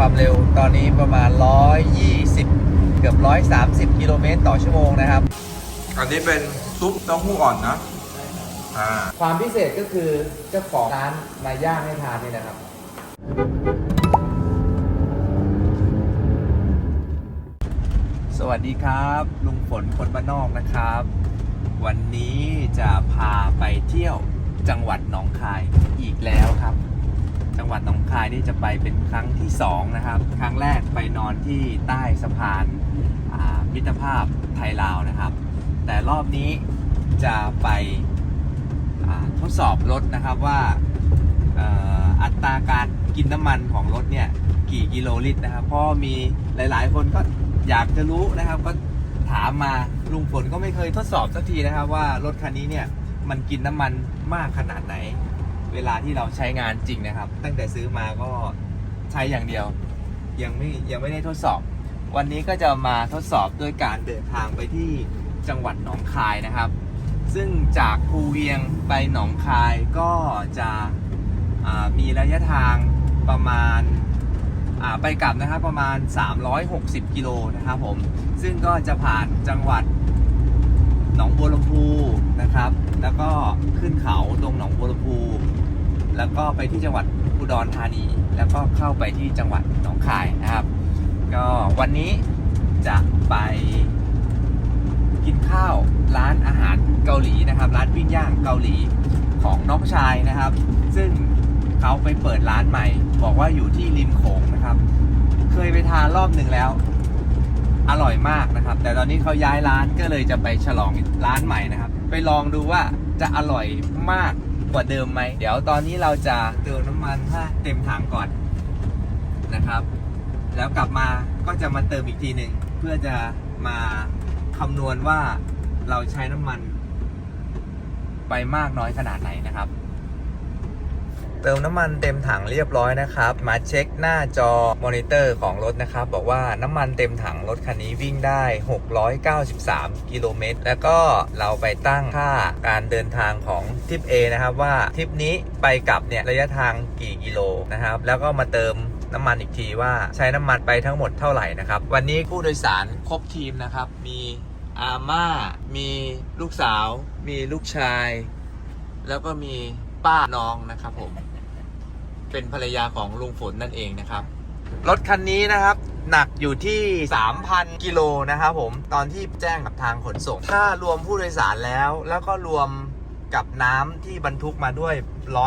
ความเร็วตอนนี้ประมาณ 120 เกือบ 130 กิโลเมตรต่อชั่วโมงนะครับ อันนี้เป็นซุปเต้าหู้อ่อนนะอ่าความพิเศษก็คือเจ้าของร้านมาย่างให้ทานนี่นะครับ สวัสดีครับ ลุงฝนคนบ้านนอกนะครับ วันนี้จะพาไปเที่ยวจังหวัดหนองคายอีกแล้วครับ จังหวัดหนองคายนี่จะไปเป็นครั้งที่สองนะครับ ครั้งแรกไปนอนที่ใต้สะพานมิตรภาพไทยลาวนะครับ แต่รอบนี้จะไปทดสอบรถนะครับว่าอออัตราการกินน้ำมันของรถเนี่ยกี่กิโลลิตรนะครับเพราะมีหลายๆ คนก็อยากจะรู้นะครับก็ถามมาลุงฝนก็ไม่เคยทดสอบสักทีนะครับว่ารถคันนี้เนี่ยมันกินน้ำมันมากขนาดไหน เวลาที่เราใช้งานจริงนะครับ ตั้งแต่ซื้อมาก็ใช้อย่างเดียว ยังไม่ยังไม่ได้ทดสอบ วันนี้ก็จะมาทดสอบด้วยการเดินทางไปที่จังหวัดหนองคายนะครับ ซึ่งจากภูเวียงไปหนองคายก็จะมีระยะทางประมาณาไปกลับนะครับประมาณ 360 กิโลนะครับผม ซึ่งก็จะผ่านจังหวัดหนองบัวลำพูนะครับ แล้วก็ขึ้นเขาตรงหนองบัวลำพู แล้วก็ไปที่จังหวัดอุดรธานี แล้วก็เข้าไปที่จังหวัดหนองคายนะครับ ก็วันนี้จะไปกินข้าวร้านอาหารเกาหลีนะครับ ร้านปิ้งย่างเกาหลีของน้องชายนะครับ ซึ่งเขาไปเปิดร้านใหม่ บอกว่าอยู่ที่ริมโขงนะครับ เคยไปทานรอบหนึ่งแล้ว อร่อยมากนะครับ แต่ตอนนี้เขาย้ายร้านก็เลยจะไปฉลองร้านใหม่นะครับ ไปลองดูว่าจะอร่อยมากก ว่าเดิมไหม เดี๋ยวตอนนี้เราจะเติมน้ำมันถ้าเต็มถังก่อนนะครับ แล้วกลับมาก็จะมาเติมอีกทีหนึ่งเพื่อจะมาคำนวณว่าเราใช้น้ำมัน ไปมากน้อยขนาดไหนนะครับ เติมน้ำมันเต็มถังเรียบร้อยนะครับ มาเช็คหน้าจอมอนิเตอร์ของรถนะครับ บอกว่าน้ำมันเต็มถังรถคันนี้วิ่งได้ 693 กิโลเมตร แล้วก็เราไปตั้งค่าการเดินทางของทริป A นะครับว่าทริปนี้ไปกลับเนี่ยระยะทางกี่กิโลนะครับ แล้วก็มาเติมน้ำมันอีกทีว่าใช้น้ำมันไปทั้งหมดเท่าไหร่นะครับ วันนี้ผู้โดยสารครบทีมนะครับ มีอาม่า มีลูกสาว มีลูกชาย แล้วก็มีป้าน้องนะครับผม เป็นภรรยาของลุงฝนนั่นเองนะครับ รถคันนี้นะครับ หนักอยู่ที่ 3,000 กิโลนะครับผมตอนที่แจ้งกับทางขนส่ง ถ้ารวมผู้โดยสารแล้ว แล้วก็รวมกับน้ำที่บรรทุกมาด้วย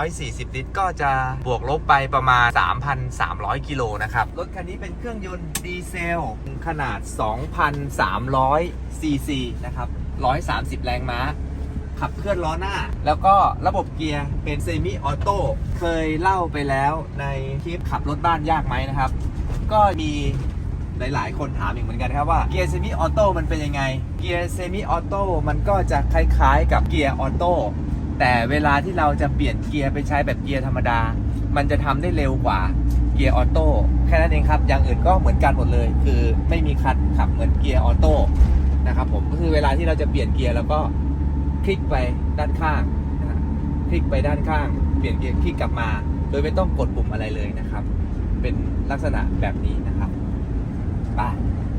140 ลิตร ก็จะบวกลบไปประมาณ 3,300 กิโลนะครับ รถคันนี้เป็นเครื่องยนต์ดีเซล ขนาด 2,300 ซีซีนะครับ 130 แรงม้า ขับเคลื่อนล้อหน้า แล้วก็ระบบเกียร์เป็นเซมิออโต้เคยเล่าไปแล้วในคลิปขับรถบ้านยากไหมนะครับ ก็มีหลายๆ คนถามอีกเหมือนกันครับว่าเกียร์เซมิออโต้มันเป็นยังไง เกียร์เซมิออโต้มันก็จะคล้ายๆ กับเกียร์ออโต้แต่เวลาที่เราจะเปลี่ยนเกียร์ไปใช้แบบเกียร์ธรรมดา มันจะทำได้เร็วกว่าเกียร์ออโต้แค่นั้นเองครับ อย่างอื่นก็เหมือนกันหมดเลย คือไม่มีคัดขับเหมือนเกียร์ออโต้นะครับผมก็คือเวลาที่เราจะเปลี่ยนเกียร์แล้วก็ ลิกไปด้านข้างนะฮะคลิกไปด้านข้าง เปลี่ยนเกียร์คลิกกลับมา โดยไม่ต้องกดปุ่มอะไรเลยนะครับ เป็นลักษณะแบบนี้นะครับไป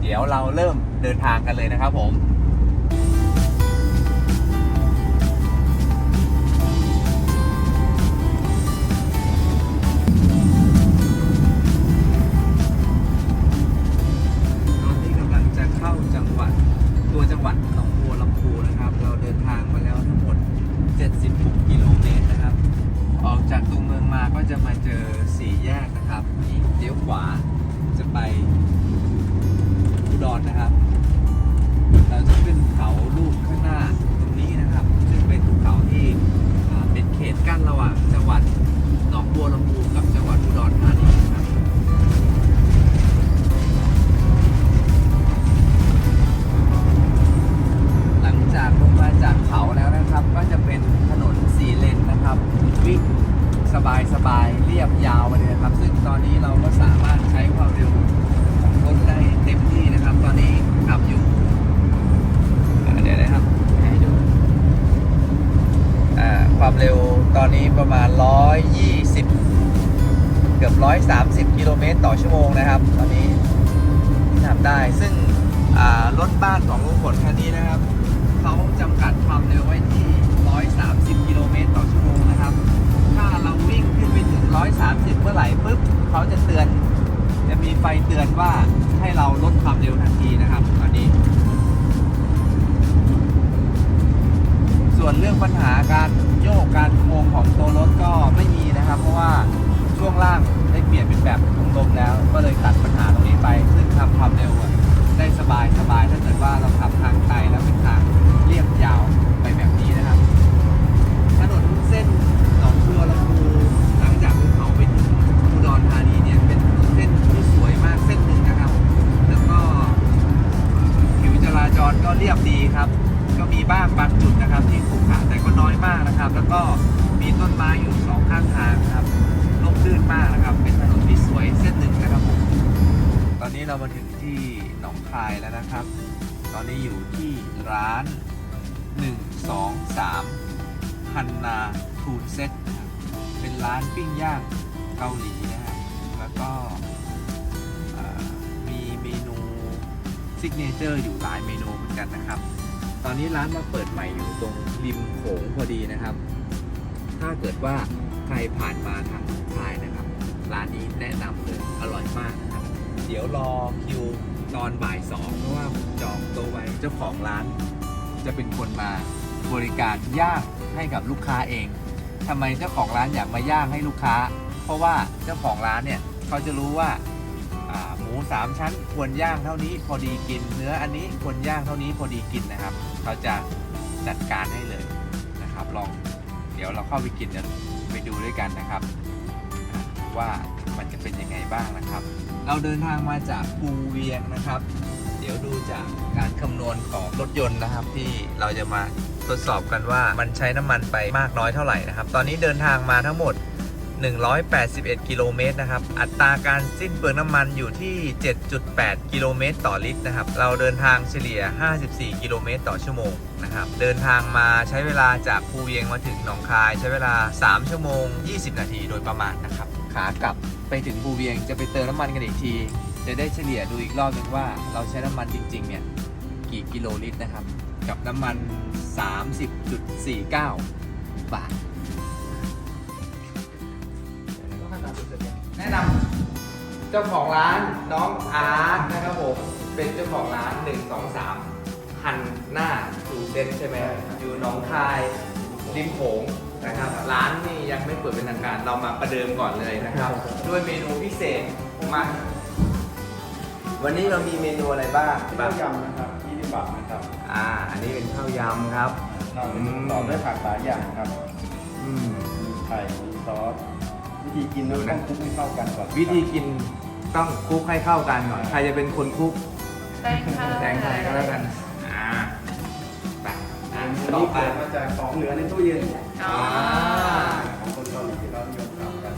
เดี๋ยวเราเริ่มเดินทางกันเลยนะครับผม อนนี้ประมาณ 120 เกือบ 130 กิโลเมตรต่อชั่วโมงนะครับ ตอนนี้ที่ทำได้ ซึ่งรถบ้านของลุงผลคันนี้นะครับ เขาจำกัดความเร็วไว้ที่ 130 กิโลเมตรต่อชั่วโมงนะครับ ถ้าเราวิ่งขึ้นไปถึง 130 เมื่อไหร่ปุ๊บ เขาจะเตือน จะมีไฟเตือนว่าให้เราลดความเร็วทันทีนะครับ ส่วนเรื่องปัญหาการโยกการโค้งของตัวรถก็ไม่มีนะครับ เพราะว่าช่วงล่างได้เปลี่ยนเป็นแบบถุงลมแล้ว ก็เลยตัดปัญหาตรงนี้ไป ซึ่งทำความเร็วได้สบายสบายถ้าเกิดว่าเราขับทางไกลแล้วเป็นทางเรียบยาวไปแบบนี้นะครับถนนเส้นหนองบัวลำพูหลังจากภูเขาไปถึงอุดรธานีเนี่ยเป็นเส้นที่สวยมากเส้นหนึ่งนะครับ แล้วก็ผิวจราจรก็เรียบดีครับ บ้างบางจุดนะครับที่ขรุขระแต่ก็น้อยมากนะครับ แล้วก็มีต้นไม้อยู่สองข้างทางครับร่มรื่นมากนะครับ เป็นถนนที่สวยเส้นหนึ่งนะครับผมตอนนี้เรามาถึงที่หนองคายแล้วนะครับ ตอนนี้อยู่ที่ร้าน 1 2 3ฮันนาทูนเซ็ตเป็นร้านปิ้งย่างเกาหลีนะครับแล้วก็มีเมนูซิกเนเจอร์อยู่หลายเมนูเหมือนกันนะครับ ตอนนี้ร้านมาเปิดใหม่อยู่ตรงริมโขงพอดีนะครับ ถ้าเกิดว่าใครผ่านมาทางทายนะครับ ร้านนี้แนะนำเลยอร่อยมากนะครับ เดี๋ยวรอคิวตอนบ่ายสองเพราะว่าจองโต๊ะไว้เจ้าของร้าน จะเป็นคนมาบริการย่างให้กับลูกค้าเองทำไมเจ้าของร้านอยากมาย่างให้ลูกค้า เพราะว่าเจ้าของร้านเนี่ยเขาจะรู้ว่า มูสามชั้นควรย่างเท่านี้พอดีกิน เนื้ออันนี้ควรย่างเท่านี้พอดีกินนะครับ เขาจะจัดการให้เลยนะครับ ลองเดี๋ยวเราเข้าไปกินกันไปดูด้วยกันนะครับ ว่ามันจะเป็นยังไงบ้างนะครับ เราเดินทางมาจากภูเวียงนะครับ เดี๋ยวดูจากการคำนวณของรถยนต์นะครับ ที่เราจะมาทดสอบกันว่ามันใช้น้ำมันไปมากน้อยเท่าไหร่นะครับ ตอนนี้เดินทางมาทั้งหมด 181 กิโลเมตรนะครับ อัตราการสิ้นเปลืองน้ำมันอยู่ที่ 7.8 กิโลเมตรต่อลิตรนะครับ เราเดินทางเฉลี่ย 54 กิโลเมตรต่อชั่วโมงนะครับ เดินทางมาใช้เวลาจากภูเวียงมาถึงหนองคาย ใช้เวลา 3 ชั่วโมง 20 นาทีโดยประมาณนะครับ ขากลับไปถึงภูเวียงจะไปเติมน้ำมันกันอีกที จะได้เฉลี่ยดูอีกรอบหนึงว่าเราใช้น้ำมันจริงๆเนี่ยกี่กิโลลิตรนะครับ กับน้ำมัน 30.49 บาท แนะนำเจ้าของร้านน้องอาร์ตนะครับผมเป็นเจ้าของร้าน 1 2 3หันหน้าสู่เซ็ตใช่ไหมอยู่หนองคายริมโขงนะครับร้านนี่ยังไม่เปิดเป็นทางการเรามาประเดิมก่อนเลยนะครับ ด้วยเมนูพิเศษมาวันนี้เรามีเมนูอะไรบ้างข้าวยำนะครับ20บาทนะครับอ่าอันนี้เป็นข้าวยำครับนอกจากนี้ต่อด้วยผักหลายอย่างครับอืมมีไข่มีซอสวิ ธีกินเราต้องคลุกให้เข้ากันก่อนวิธีกินต้องคลุกให้เข้ากันก่อน ใครจะเป็นคนคลุกแตงค่ะแตงไทยก็แล้วกัน อ่าไปอ่าอันต่อนี้ไปเกิดมาจากของเหลือในตู้เย็นอ๋อ ของคนเกาหลีเรานิยมทำกัน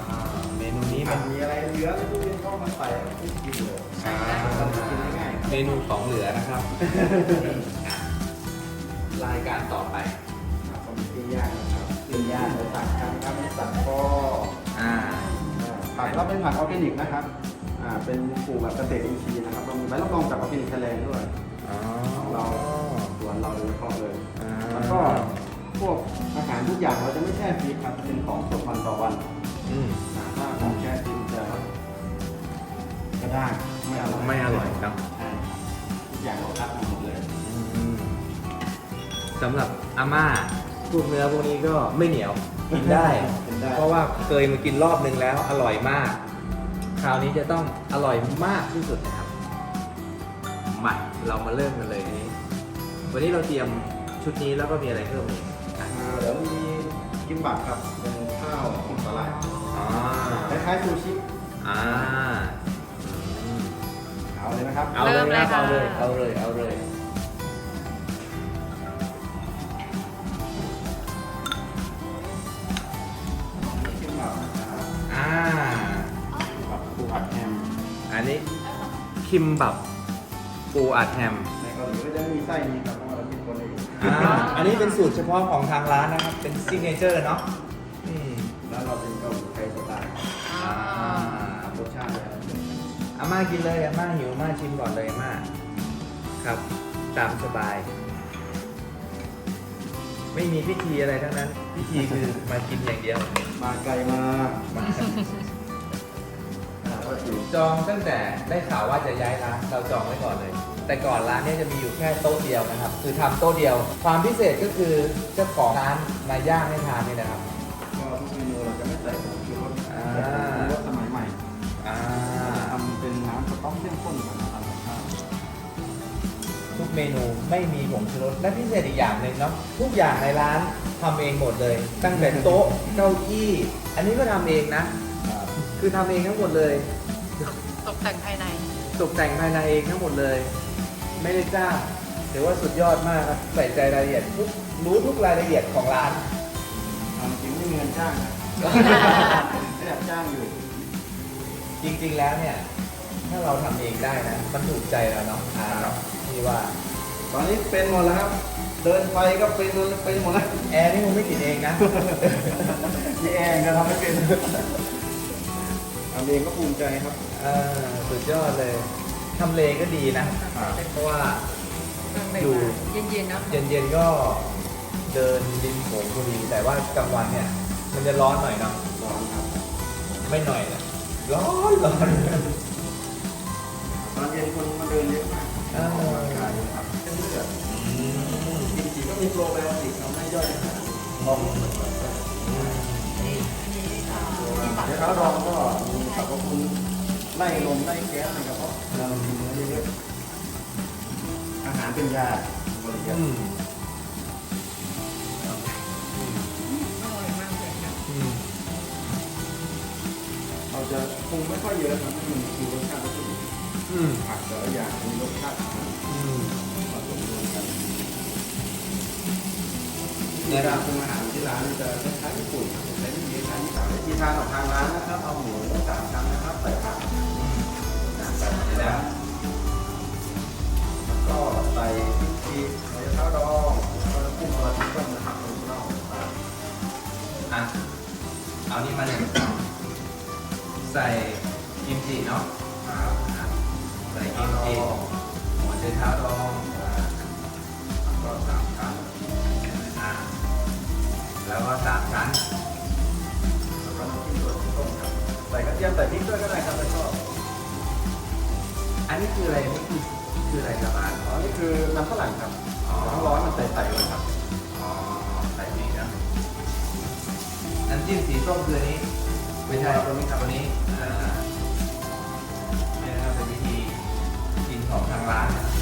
อ่าเมนูนี้นี่มัมันนมีอะไรเหลือในตู้เย็นเข้ามาใส่คลุกกินเลยอ่าเราจะกินง่ายๆครับเมนูของเหลือนะครับอะรายการต่อไป ผักก็เป็นผักออร์แกนิกนะครับอ่าเป็นปลูกแบบเกษตรอินทรีย์นะครับเรามีใบรับรองจากออร์แกนิกไทยแลนด์ด้วยอ๋อของเราสวนเราโดยเฉพาะเลย อ่าแล้วก็พวกอาหารทุกอย่างเราจะไม่แช่ฟรีครับเป็นของสดวันต่อวันอืมอ่าถ้าของแช่ฟรีจะจะได้ไม่อร่อยไม่อร่อยเนอะใช่ครับทุกอย่างเราคัดมาหมดเลย อืมสำหรับอาม่า พวกเนื้อพวกนี้ก็ไม่เหนียวกินได้ กินได้ เพราะว่าเคยมากินรอบนึงแล้วอร่อยมาก คราวนี้จะต้องอร่อยมากที่สุดนะครับมาเรามาเริ่มกันเลยนี้ วันนี้เราเตรียมชุดนี้แล้วก็มีอะไรเพิ่มอีกอะอ่าเดี๋ยวมีกิมบับครับเป็นข้าวหมกสลายอ๋อคล้ายๆซูชิอ่าอืมเอาเลยนะครับ เอาเลยครับเอาเลยเอาเลยเอาเลย คิมบับปูอัดแฮม ในเกาหลีก็จะไม่มีไส้นี้ครับเพราะว่าเราคิดคนเองอ่าอันนี้เป็นสูตรเฉพาะของทางร้านนะครับ เป็นซิกเนเจอร์เนาะอืมแล้วเราเป็นเกาหลีไทยสไตล์อ๋อรสชาติอะไรอาม่ากินเลยอาม่าหิวอาม่าชิมก่อนเลยอาม่าครับ ตามสบาย ไม่มีพิธีอะไรทั้งนั้น พิธีคือมากินอย่างเดียว มาไกลมากมาอ่าก็อยู่ จองตั้งแต่ได้ข่าวว่าจะย้ายร้านเราจองไว้ก่อนเลย แต่ก่อนร้านเนี้จะมีอยู่แค่โต๊ะเดียวนะครับ คือทำโต๊ะเดียว ความพิเศษก็คือเจ้าของร้านมาย่างให้ทานนี่นะครับก็ทุกเมนูเราจะไม่ใส่ผงชูรสอ่าแต่เป็นรสสมัยใหม่อ่าทำเป็นน้ำสต๊อกเข้มข้นกับน้ำตาลกับข้าวทุกเมนูไม่มีผงชูรสและพิเศษอีกอย่างหนึ่งเนาะทุกอย่างในร้านทำเองหมดเลย ตั้งแต่โต๊ะเก้าอี้ อันนี้ก็ทำเองนะ คือทำเองทั้งหมดเลย ตกแต่งภายใน ตกแต่งภายในเองทั้งหมดเลย ไม่ได้จ้างถือว่าสุดยอดมากครับใส่ใจรายละเอียดทุกรู้ทุกรายละเอียดของร้านทำจริงไม่มีเงินจ้างนะไม่อยากจ้างอยู่ จริงๆแล้วเนี่ย ถ้าเราทำเองได้นะมันถูกใจเราเนาะอ่าที่ว่าตอนนี้เป็นหมดแล้วครับ เดินไปก็เป็นเป็นหมดแล้วแอร์นี่มึงไม่ติดเองนะยี่แองก็ทำไม่เป็น ทำเองก็ภูมิใจครับ เออสุดยอดเลยทำเลก็ดีนะเพราะว่า อยู่ เย็นๆนะเย็นๆก็เดินริมโขงพอดี แต่ว่ากลางวันเนี่ย มันจะร้อนหน่อยเนาะร้อนครับ ไม่หน่อยนะร้อนร้อนตอนเย็นคนมาเดินเยอะมากเอออกอกำลังกายอยู่ครับเส้นเลือดกินสีก็มีโปรไบโอติกทำให้ย่อยอาหารอืม เดี๋ยวเขาลองก็มีสรรพคุณไล่ลมไล่แก๊สในกระเพาะเรากินเนื้อเยอะๆอาหารเป็นยาบริยาอืมอร่อยมากเลยนะอืมเราจะปรุงไม่ค่อยเยอะครับให้มันคือรสชาติวัตถุดิบอืมผักแต่ละอย่างมีรสชาติอาหารอืมผสมรวมกันเนี่ในยคการัรบปรุงอาหารที่ร้านจะคล้ายๆญี่ปุ่นครับใช้วิธีการ ทีมวิธีทานของทางร้านนะครับเอาหมูสามชั้นนะครับใส่ผักใส่ผักแล้วแล้วก็ใส่พริกชีใส่ข้าวดองแล้วก็กุ้งกระเทียมต้มนะครับออริจินอลครับอะเอานี่มาหนึ่งใส่กิมจิเนาะครับใส่กิมจิหัวใจเท้าดองแล้วก็สามชั้นแล้วก็สามชั้น ใส่กระเทียมใส่พริกด้วยก็ได้ครับถ้าชอบอันนี้คืออะไรนี่คือคืออะไรครับอ่านอ๋อนี่คือน้ำฝรั่งครับอ๋อน้ำร้อนมันใส่ๆเลยครับอ๋อใส่ดีนะน้ำจิ้มสีส้มคืออันนี้ไม่ใช่ตัวนี้ครับตัวนี้อ่านี่นะครับเป็นวิธีกินของทางร้านนะครับ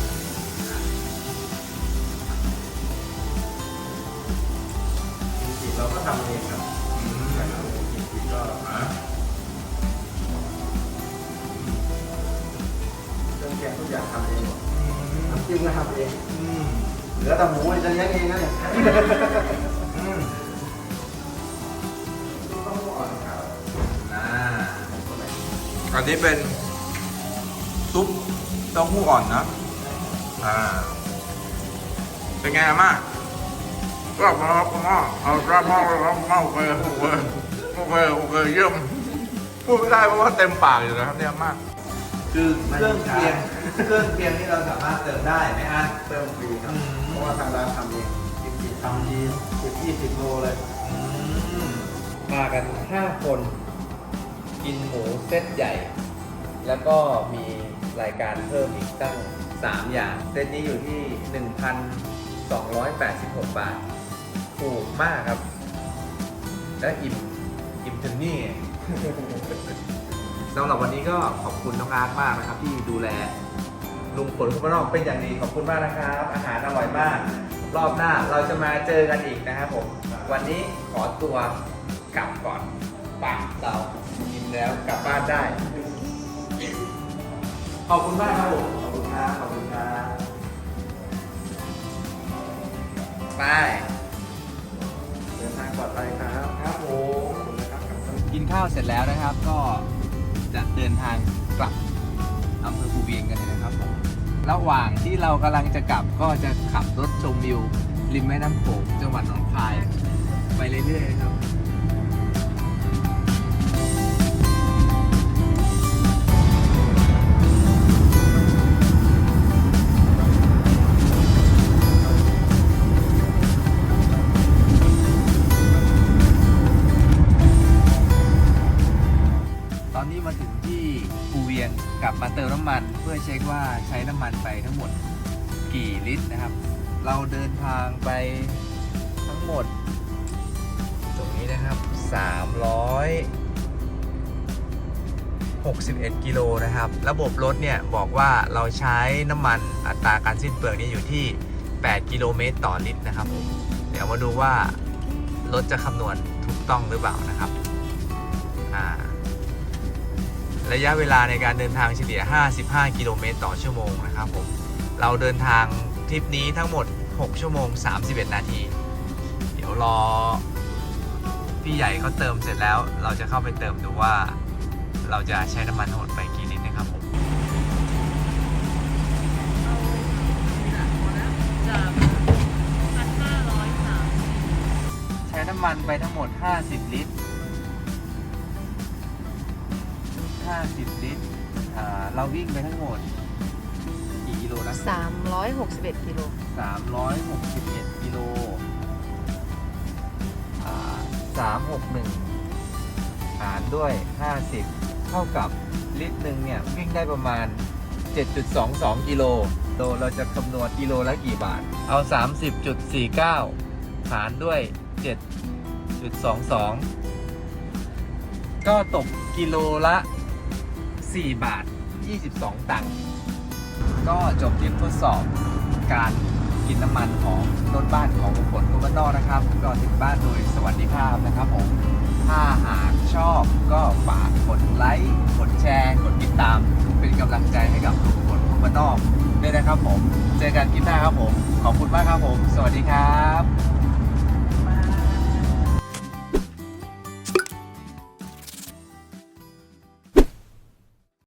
จริงๆเราก็ทำเองครับอืมแต่เราจริงๆก็อะ แกงทุกอย่างทำเองหมดอืมน้ำจิ้มก็ทำเองอืมเหลือแต่หมูจะเลี้ยงเองนะเนี่ยอืมต้องอ่อนครับอ่าอันนี้เป็นซุปเต้าหู้อ่อนนะอ่าเป็นไงอะมากก็มาครับคุณพ่อเอารับมากเลยครับมากโอเคโอเคโอเคโอเคเยี่ยมพูดไม่ได้เพราะว่าเต็มปากอยู่นะครับเนี่ยมาก คือเครื่องเคียงเครื่องเคียงที่เราสามารถเติมได้ไหมอันเติมฟรีครับอืมเพราะว่าทางร้านทำเองจริงๆทำดีสิบยี่สิบโลเลยอืมมากัน5คน กินหมูเซตใหญ่ แล้วก็มีรายการเพิ่มอีกตั้ง 3 อย่าง เซตนี้อยู่ที่ 1,286 บาท ถูกมากครับ และอิ่ม อิ่มถึงนี่ สำหรับวันนี้ก็ขอบคุณน้องอาร์ตมากนะครับ ที่ดูแลลุงผลคุณพ่อนอกเป็นอย่างดีขอบคุณมากนะครับ อาหารอร่อยมาก รอบหน้าเราจะมาเจอกันอีกนะครับผมวันนี้ขอตัวกลับก่อนไปเรากินแล้วกลับบ้านได้ ขอบคุณมากครับผมขอบคุณครับขอบคุณครับไปเดินทางปลอดภัยครับครับผมนะครับกินข้าวเสร็จแล้วนะครับก็ จะเดินทางกลับอำเภอภูเวียงกันเลยนะครับผมระหว่างที่เรากำลังจะกลับก็จะขับรถชมวิวริมแม่น้ำโขงจังหวัดหนองคาย ไปเรื่อยๆครับ ช็คว่าใช้น้ำมันไปทั้งหมดกี่ลิตรนะครับ เราเดินทางไปทั้งหมด ตรงนี้นะครับ 361 กิโลนะครับ ระบบรถเนี่ยบอกว่าเราใช้น้ำมันอัตราการสิ้นเปลืองนี่อยู่ที่ 8 กิโลเมตรต่อลิตรนะครับผมเดี๋ยวมาดูว่ารถจะคำนวณถูกต้องหรือเปล่านะครับ อ่า ระยะเวลาในการเดินทางเฉลี่ย 55 กิโลเมตรต่อชั่วโมงนะครับผมเราเดินทางทริปนี้ทั้งหมด 6 ชั่วโมง 31 นาที เดี๋ยวรอ พี่ใหญ่เขาเติมเสร็จแล้ว เราจะเข้าไปเติมดูว่า เราจะใช้น้ำมันทั้งหมดไปกี่ลิตรนะครับผมจากพันห้าร้อยสามใช้น้ำมันไปทั้งหมด 50 ลิตร 50 ลิตรอ่าเราวิ่งไปทั้งหมด กี่กิโลนะสามร้อยหกสิบเอ็ดกิโล361กิโลอ่า361 หารด้วย 50 เท่ากับลิตรหนึ่งเนี่ย วิ่งได้ประมาณ 7.22 กิโลโลเราจะคำนวณกิโลละกี่บาท เอา 30.49 หารด้วย 7.22 ก็ตกกิโลละ 4 บาท 22 ตังค์ก็จบคลิปทดสอบการกินน้ำมันของรถบ้านของบุคคลคนบ้านนอกนะครับ ก็ถึงบ้านโดยสวัสดิภาพนะครับผม ถ้าหากชอบก็ฝากกดไลค์กดแชร์กดติดตาม เป็นกำลังใจให้กับทุกคนคนบ้านนอกด้วยนะครับผม เจอกันคลิปหน้าครับผม ขอบคุณมากครับผม สวัสดีครับ